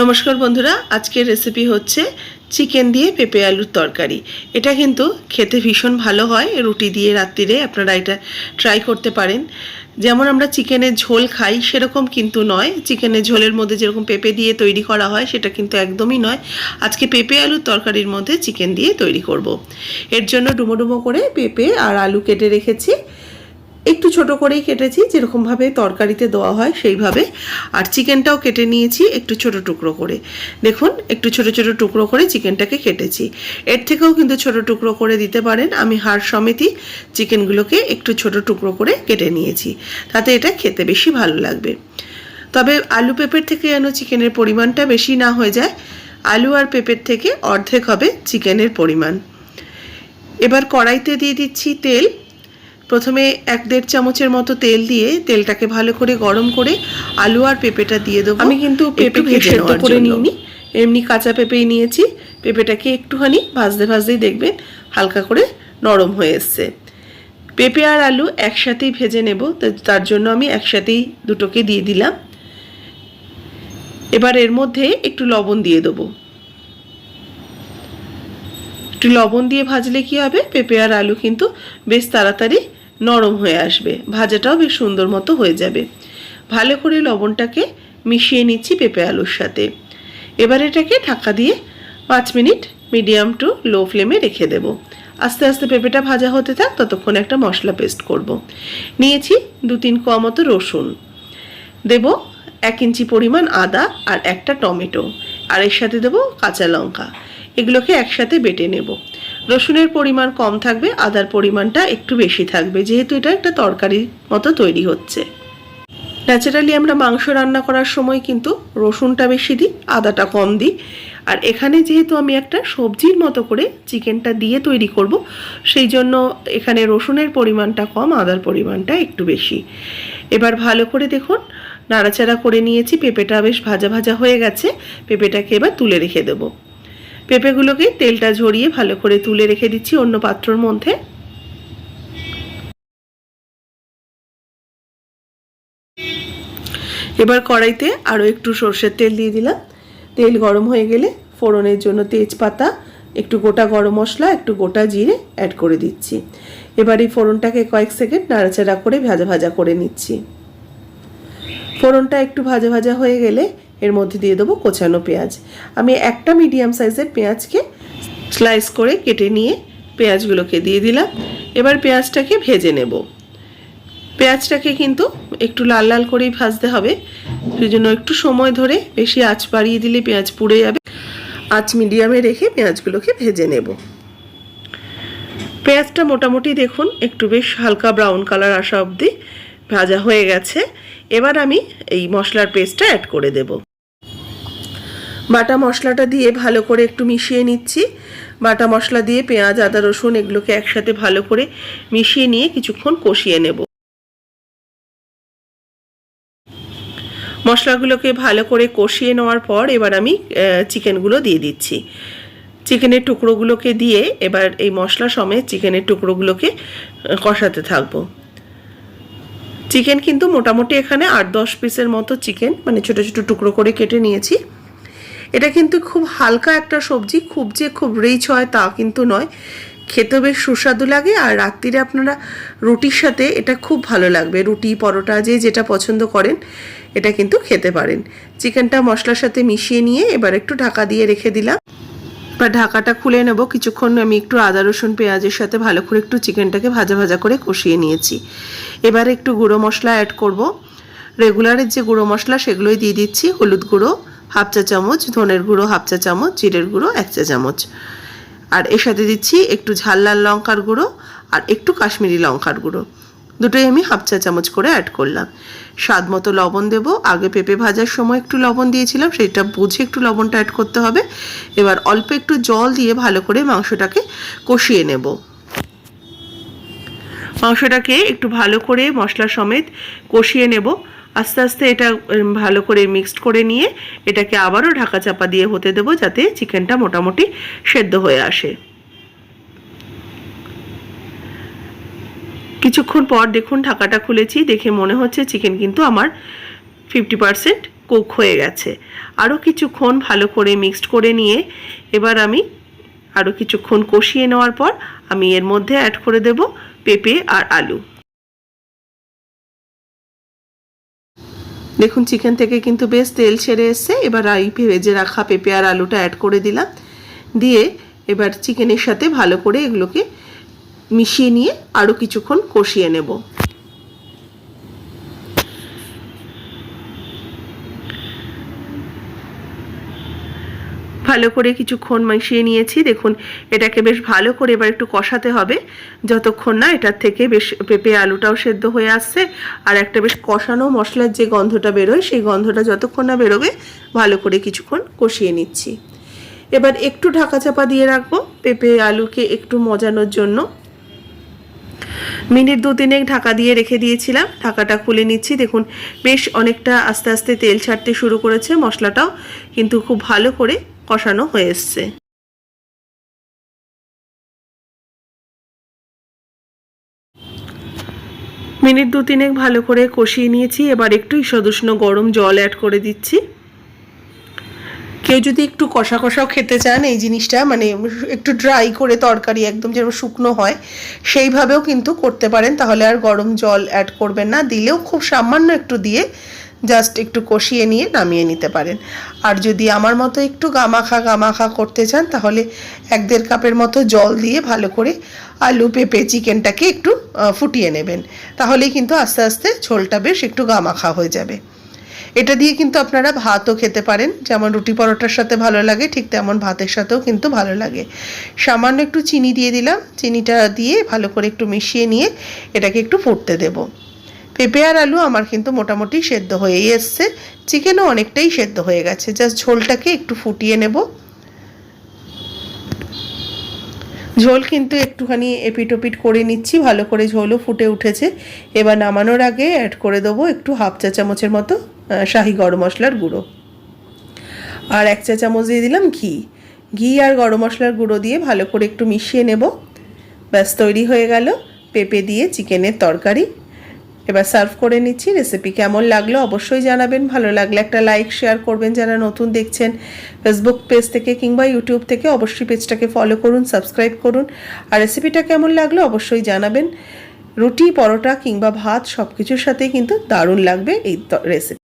নমস্কার বন্ধুরা, আজকের রেসিপি হচ্ছে চিকেন দিয়ে পেঁপে আলুর তরকারি। এটা কিন্তু খেতে ভীষণ ভালো হয়, রুটি দিয়ে রাত্রিরে আপনারা এটা ট্রাই করতে পারেন। যেমন আমরা চিকেনের ঝোল খাই সেরকম কিন্তু নয়। চিকেনের ঝোলের মধ্যে যেরকম পেঁপে দিয়ে তৈরি করা হয় সেটা কিন্তু একদমই নয়। আজকে পেঁপে আলুর তরকারির মধ্যে চিকেন দিয়ে তৈরি করব। এর জন্য ডুমো ডুমো করে পেঁপে আর আলু কেটে রেখেছি। একটু ছোট করেই কেটেছি, যেরকমভাবে তরকারিতে দেওয়া হয় সেইভাবে। আর চিকেনটাও কেটে নিয়েছি একটু ছোট টুকরো করে। দেখুন, একটু ছোট ছোট টুকরো করে চিকেনটাকে কেটেছি। এর থেকেও কিন্তু ছোট টুকরো করে দিতে পারেন। আমি হাড় সমেতই চিকেনগুলোকে একটু ছোট টুকরো করে কেটে নিয়েছি। তাতে এটা খেতে বেশি ভালো লাগবে। তবে আলু পেঁপের থেকে যেন চিকেনের পরিমাণটা বেশি না হয়ে যায়, আলু আর পেঁপের থেকে অর্ধেক হবে চিকেনের পরিমাণ। এবার কড়াইতে দিয়ে দিচ্ছি তেল। প্রথমে এক দেড় চামচের মতো তেল দিয়ে তেলটাকে ভালো করে গরম করে আলু আর পেঁপেটা দিয়ে দেবো। আমি কিন্তু পেঁপে সেদ্ধ করে নিইনি। এমনি কাঁচা পেঁপেই নিয়েছি। পেঁপেটাকে একটুখানি ভাজতে ভাজতেই দেখবেন হালকা করে নরম হয়ে এসছে। পেঁপে আর আলু একসাথেই ভেজে নেব তার জন্য আমি একসাথেই দুটোকে দিয়ে দিলাম। এবার এর মধ্যে একটু লবণ দিয়ে দেবো। একটু লবণ দিয়ে ভাজলে কি হবে? পেঁপে আর আলু কিন্তু বেশ তাড়াতাড়ি নরম হয়ে আসবে। ভাজাটাও বেশ সুন্দর মতো হয়ে যাবে। ভালো করে লবণটাকে মিশিয়ে নিচ্ছি পেঁপে আলুর সাথে। এবার এটাকে ঢাকা দিয়ে পাঁচ মিনিট মিডিয়াম টু লো ফ্লেমে রেখে দেব। আস্তে আস্তে পেঁপেটা ভাজা হতে থাক, ততক্ষণ একটা মশলা পেস্ট করব। নিয়েছি দু তিন কোয়া মতো রসুন। দেব এক ইঞ্চি পরিমাণ আদা আর একটা টমেটো। আর এর সাথে দেবো কাঁচা লঙ্কা। এগুলোকে একসাথে বেটে নেব। রসুনের পরিমাণ কম থাকবে, আদার পরিমাণটা একটু বেশি থাকবে, যেহেতু এটা একটা তরকারির মতো তৈরি হচ্ছে। ন্যাচারালি আমরা মাংস রান্না করার সময় কিন্তু রসুনটা বেশি দিই, আদাটা কম দিই। আর এখানে যেহেতু আমি একটা সবজির মতো করে চিকেনটা দিয়ে তৈরি করব, সেই জন্য এখানে রসুনের পরিমাণটা কম, আদার পরিমাণটা একটু বেশি। এবার ভালো করে দেখুন, নাড়াচাড়া করে নিয়েছি, পেঁপেটা বেশ ভাজা ভাজা হয়ে গেছে, পেঁপেটাকে এবার তুলে রেখে দেবো। পেঁপেগুলোকে তেলটা ঝরিয়ে ভালো করে তুলে রেখে দিচ্ছি অন্য পাত্রর মধ্যে। এবার কড়াইতে আরও একটু সর্ষের তেল দিয়ে দিলাম। তেল গরম হয়ে গেলে ফোড়নের জন্য তেজপাতা, একটু গোটা গরম মশলা, একটু গোটা জিরে অ্যাড করে দিচ্ছি। এবার এই ফোড়নটাকে কয়েক সেকেন্ড নাড়াচাড়া করে ভাজা ভাজা করে নিচ্ছি। ফোড়নটা একটু ভাজা ভাজা হয়ে গেলে এর মধ্যে দিয়ে দেবো কোচানো পেঁয়াজ। আমি একটা মিডিয়াম সাইজের পেঁয়াজকে স্লাইস করে কেটে নিয়ে পেঁয়াজগুলোকে দিয়ে দিলাম। এবার পেঁয়াজটাকে ভেজে নেব। পেঁয়াজটাকে কিন্তু একটু লাল লাল করেই ভাজতে হবে। সেই জন্য একটু সময় ধরে বেশি আঁচ বাড়িয়ে দিলে পেঁয়াজ পুড়ে যাবে। আঁচ মিডিয়ামে রেখে পেঁয়াজগুলোকে ভেজে নেব। পেঁয়াজটা মোটামুটি দেখুন, একটু বেশ হালকা ব্রাউন কালার আসা অবধি ভাজা হয়ে গেছে। এবার আমি এই মশলার পেস্টটা অ্যাড করে দেব। বাটা মশলাটা দিয়ে ভালো করে একটু মিশিয়ে নিচ্ছি। বাটা মশলা দিয়ে পেঁয়াজ, আদা, রসুন এগুলোকে একসাথে ভালো করে মিশিয়ে নিয়ে কিছুক্ষণ কষিয়ে নেব। মশলাগুলোকে ভালো করে কষিয়ে নেওয়ার পর এবার আমি চিকেনগুলো দিয়ে দিচ্ছি। চিকেনের টুকরোগুলোকে দিয়ে এবার এই মশলা সমেত চিকেনের টুকরোগুলোকে কষাতে থাকব। চিকেন কিন্তু মোটামুটি এখানে আট দশ পিসের মতো চিকেন মানে ছোটো ছোটো টুকরো করে কেটে নিয়েছি। এটা কিন্তু খুব হালকা একটা সবজি, খুব যে খুব রিচ হয় তা কিন্তু নয়। খেতে বেশ সুস্বাদু লাগে আর রাত্রিরে আপনারা রুটির সাথে এটা খুব ভালো লাগবে। রুটি, পরোটা, যে যেটা পছন্দ করেন, এটা কিন্তু খেতে পারেন। চিকেনটা মশলার সাথে মিশিয়ে নিয়ে এবার একটু ঢাকা দিয়ে রেখে দিলাম। এবার ঢাকাটা খুলে নেব। কিছুক্ষণ আমি একটু আদা, রসুন, পেঁয়াজের সাথে ভালো করে একটু চিকেনটাকে ভাজা ভাজা করে কষিয়ে নিয়েছি। এবার একটু গুঁড়ো মশলা অ্যাড করব। রেগুলারের যে গুঁড়ো মশলা, সেগুলোই দিয়ে দিচ্ছি। হলুদ গুঁড়ো হাফ চা চামচ, ধনের গুঁড়ো হাফ চা চামচ, জিরের গুঁড়ো এক চা চামচ। আর এর সাথে দিচ্ছি একটু ঝাল লাল লঙ্কার গুঁড়ো আর একটু কাশ্মীরি লঙ্কার গুঁড়ো। দুটোই আমি হাফ চা চামচ করে অ্যাড করলাম। স্বাদ মতো লবণ দেব। আগে পেঁপে ভাজার সময় একটু লবণ দিয়েছিলাম, সেটা বুঝে একটু লবণটা অ্যাড করতে হবে। এবার অল্প একটু জল দিয়ে ভালো করে মাংসটাকে কষিয়ে নেব। মাংসটাকে একটু ভালো করে মশলা সমেত কষিয়ে নেব। আস্তে আস্তে এটা ভালো করে মিক্সড করে নিয়ে এটাকে আবারও ঢাকা চাপা দিয়ে হতে দেবো যাতে চিকেনটা মোটামুটি সেদ্ধ হয়ে আসে। কিছুক্ষণ পর দেখুন ঢাকাটা খুলেছি, দেখে মনে হচ্ছে চিকেন কিন্তু আমার ফিফটি পারসেন্ট কুক হয়ে গেছে। আরও কিছুক্ষণ ভালো করে মিক্সড করে নিয়ে এবার আমি আরও কিছুক্ষণ কষিয়ে নেওয়ার পর আমি এর মধ্যে অ্যাড করে দেব পেঁপে আর আলু। দেখুন, চিকেন থেকে কিন্তু বেশ তেল ছেড়ে এসছে। এবার এই ভেজে রাখা পেঁপে আর আলুটা অ্যাড করে দিলাম। দিয়ে এবার চিকেনের সাথে ভালো করে এগুলোকে মিশিয়ে নিয়ে আরও কিছুক্ষণ কষিয়ে নেব। ভালো করে কিছুক্ষণ মিশিয়ে নিয়েছি। দেখুন, এটাকে বেশ ভালো করে এবার একটু কষাতে হবে। যতক্ষণ না এটার থেকে বেশ পেঁপে আলুটাও সেদ্ধ হয়ে আসছে আর একটা বেশ কষানো মশলার যে গন্ধটা বেরোয়, সেই গন্ধটা যতক্ষণ না বেরোবে, ভালো করে কিছুক্ষণ কষিয়ে নিচ্ছি। এবার একটু ঢাকা চাপা দিয়ে রাখব পেঁপে আলুকে একটু মজানোর জন্য। মিনিট দু তিনেক ঢাকা দিয়ে রেখে দিয়েছিলাম। ঢাকাটা খুলে নিচ্ছি। দেখুন, বেশ অনেকটা আস্তে আস্তে তেল ছাড়তে শুরু করেছে মশলাটাও। কিন্তু খুব ভালো করে কষানো হয়ে এসছে মিনিট দু তিনেক ভালো করে কষিয়ে নিয়েছি, এবার একটু ঈষদুষ্ণ গরম জল অ্যাড করে দিচ্ছি। কেউ যদি একটু কষা কষাও খেতে চান এই জিনিসটা মানে একটু ড্রাই করে তরকারি একদম যেরকম শুকনো হয়, সেইভাবেও কিন্তু করতে পারেন, তাহলে আর গরম জল অ্যাড করবেন না। দিলেও খুব সামান্য একটু দিয়ে জাস্ট একটু কষিয়ে নিয়ে নামিয়ে নিতে পারেন। আর যদি আমার মতো একটু গামাখা গামাখা করতে চান, তাহলে এক দেড় কাপের মতো জল দিয়ে ভালো করে আলু পেঁপে চিকেনটাকে একটু ফুটিয়ে নেবেন। তাহলেই কিন্তু আস্তে আস্তে ঝোলটা বেশ একটু গামাখা হয়ে যাবে। এটা দিয়ে কিন্তু আপনারা ভাতও খেতে পারেন। যেমন রুটি পরোটার সাথে ভালো লাগে, ঠিক তেমন ভাতের সাথেও কিন্তু ভালো লাগে। সামান্য একটু চিনি দিয়ে দিলাম। চিনিটা দিয়ে ভালো করে একটু মিশিয়ে নিয়ে এটাকে একটু ফুটতে দেবো। পেঁপে আর আলু আমার কিন্তু মোটামুটি সেদ্ধ হয়েই এসছে। চিকেনও অনেকটাই সেদ্ধ হয়ে গেছে। জাস্ট ঝোলটাকে একটু ফুটিয়ে নেব। ঝোল কিন্তু একটুখানি এপিটোপিট করে নিচ্ছি। ভালো করে ঝোলও ফুটে উঠেছে। এবার নামানোর আগে অ্যাড করে দেবো একটু হাফ চা চামচের মতো শাহি গরম মশলার গুঁড়ো। আর এক চা চামচ দিয়ে দিলাম ঘি। ঘি আর গরম মশলার গুঁড়ো দিয়ে ভালো করে একটু মিশিয়ে নেব। ব্যাস, তৈরি হয়ে গেল। পেঁপে দিয়ে চিকেনের তরকারি। এবার সার্ভ করে নিচ্ছি রেসিপি কেমন লাগল অবশ্যই জানাবেন, ভালো লাগলে একটা লাইক শেয়ার করবেন, যারা নতুন দেখছেন ফেসবুক পেজ থেকে কিংবা ইউটিউব থেকে অবশ্যই পেজটাকে ফলো করুন সাবস্ক্রাইব করুন, আর রেসিপিটা কেমন লাগল অবশ্যই জানাবেন। রুটি, পরোটা কিংবা ভাত সব কিছুর সাথেই কিন্তু দারুণ লাগবে এই রেসিপি